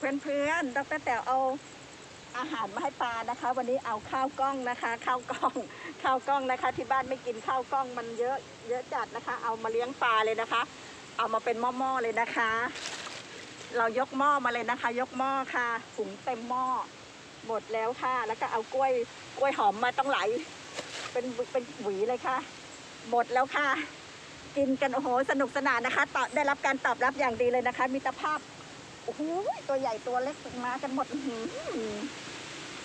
เพื่อนๆ ดรแต๋วเอาอาหารมาให้ปลานะคะ วันนี้เอาข้าวกล้องนะคะ ข้าวกล้อง ข้าวกล้องนะคะ ที่บ้านไม่กินข้าวกล้องมันเยอะเยอะจัดนะคะ เอามาเลี้ยงปลาเลยนะคะ เอามาเป็นหม้อๆเลยนะคะ เรายกหม้อมาเลยนะคะ ยกหม้อค่ะถุงเต็มหม้อหมดแล้วค่ะ แล้วก็เอากล้วยกล้วยหอมมาต้องไหล เป็นเป็นหวีเลยค่ะ หมดแล้วค่ะ กินกันโอ้โหสนุกสนานนะคะตอบได้รับการตอบรับอย่างดีเลยนะคะมิตรภาพ โอ้โหตัวใหญ่ตัวเล็กมากันหมด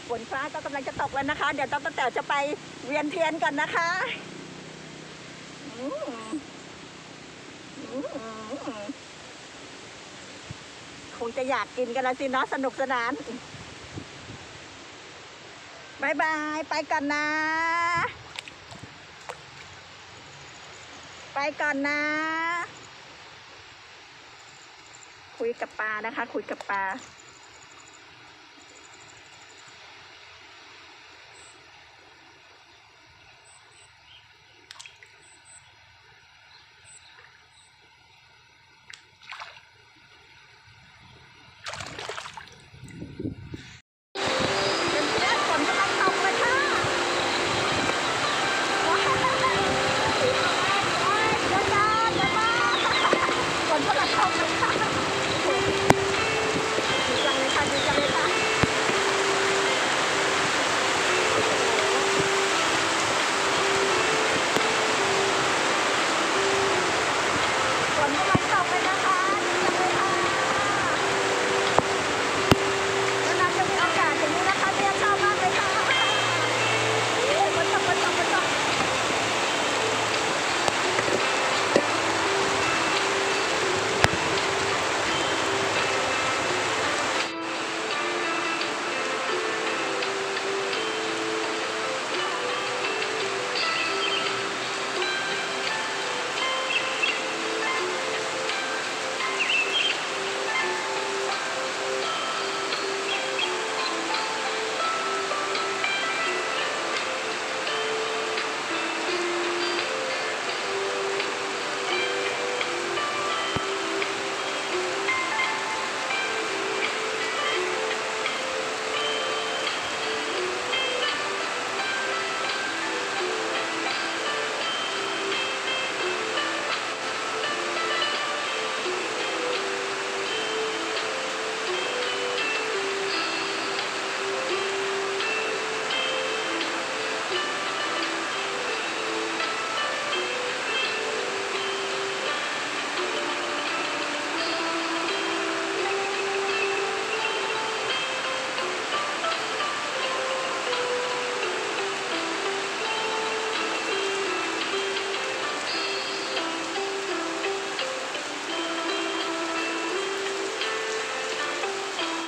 ฝนฟ้าก็กำลังจะตกแล้วนะคะ เดี๋ยวต้องแต่จะไปเวียนเทียนกันนะคะคงจะอยากกินกันแล้วสิเนาะสนุกสนานบายบาย ไปก่อนนะ ไปก่อนนะ คุยกับปลานะคะ คุยกับปลา